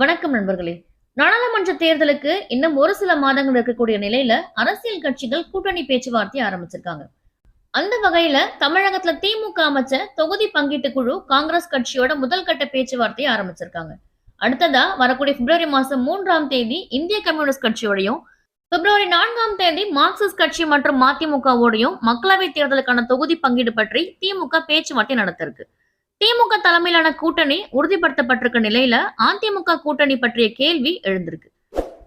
வணக்கம் நண்பர்களே. நாடாளுமன்ற தேர்தலுக்கு இன்னும் ஒரு சில மாதங்கள் இருக்கக்கூடிய நிலையில அரசியல் கட்சிகள் கூட்டணி பேச்சுவார்த்தை ஆரம்பிச்சிருக்காங்க. அந்த வகையில தமிழகத்துல திமுக அமைச்ச தொகுதி பங்கீட்டு குழு காங்கிரஸ் கட்சியோட முதல் கட்ட பேச்சுவார்த்தையை ஆரம்பிச்சிருக்காங்க. அடுத்ததா வரக்கூடிய பிப்ரவரி மாசம் மூன்றாம் தேதி இந்திய கம்யூனிஸ்ட் கட்சியோடையும் பிப்ரவரி நான்காம் தேதி மார்க்சிஸ்ட் கட்சி மற்றும் மதிமுகவோடையும் மக்களவை தேர்தலுக்கான தொகுதி பங்கீடு பற்றி திமுக பேச்சுவார்த்தை நடத்திருக்கு. திமுக தலைமையிலான கூட்டணி உறுதிப்படுத்தப்பட்டிருக்க நிலையில அதிமுக கூட்டணி பற்றிய கேள்வி எழுந்திருக்கு.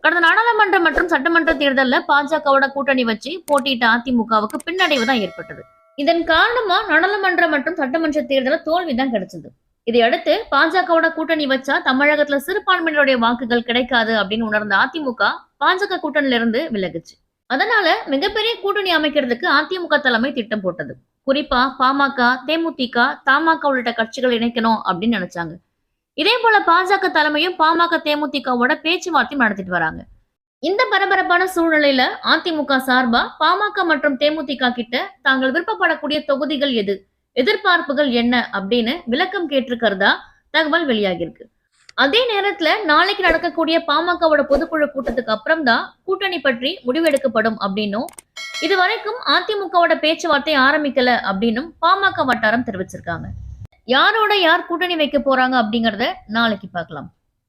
கடந்த நாடாளுமன்ற மற்றும் சட்டமன்ற தேர்தலில் பாஜகவோட கூட்டணி வச்சு போட்டியிட்ட அதிமுகவுக்கு பின்னடைவு தான் ஏற்பட்டது. இதன் காரணமா நாடாளுமன்ற மற்றும் சட்டமன்ற தேர்தலில் தோல்வி தான் கிடைச்சது. இதையடுத்து பாஜகவோட கூட்டணி வச்சா தமிழகத்துல சிறுபான்மையினருடைய வாக்குகள் கிடைக்காது அப்படின்னு உணர்ந்த அதிமுக பாஜக கூட்டணியில இருந்து விலகுச்சு. அதனால மிகப்பெரிய கூட்டணி அமைக்கிறதுக்கு அதிமுக தலைமை திட்டம் போட்டது. குறிப்பா பாமக தேமுதிக தமாக உள்ளிட்ட கட்சிகள் இணைக்கணும் அப்படின்னு நினைச்சாங்க. இதே போல பாஜக தலைமையும் பாமக தேமுதிகவோட பேச்சுவார்த்தை நடத்திட்டு வராங்க. இந்த பரபரப்பான சூழ்நிலையில அதிமுக சார்பா பாமக மற்றும் தேமுதிக கிட்ட தாங்கள் விருப்பப்படக்கூடிய தொகுதிகள் எது? எதிர்பார்ப்புகள் என்ன? அப்படின்னு விளக்கம் கேட்டிருக்கிறதா தகவல் வெளியாகிருக்கு அதே நேரத்துல நாளைக்கு நடக்கக்கூடிய பாமகவோட பொதுக்குழு கூட்டத்துக்கு அப்புறம் தான் கூட்டணி பற்றி முடிவெடுக்கப்படும் அப்படின்னும் இது வரைக்கும் அதிமுகவோட பேச்சுவார்த்தை ஆரம்பிக்கல அப்படின்னும் பாமக வட்டாரம் தெரிவிச்சிருக்காங்க. யாரோட யார் கூட்டணி வைக்க போறாங்க அப்படிங்கறத நாளைக்கு பார்க்கலாம்.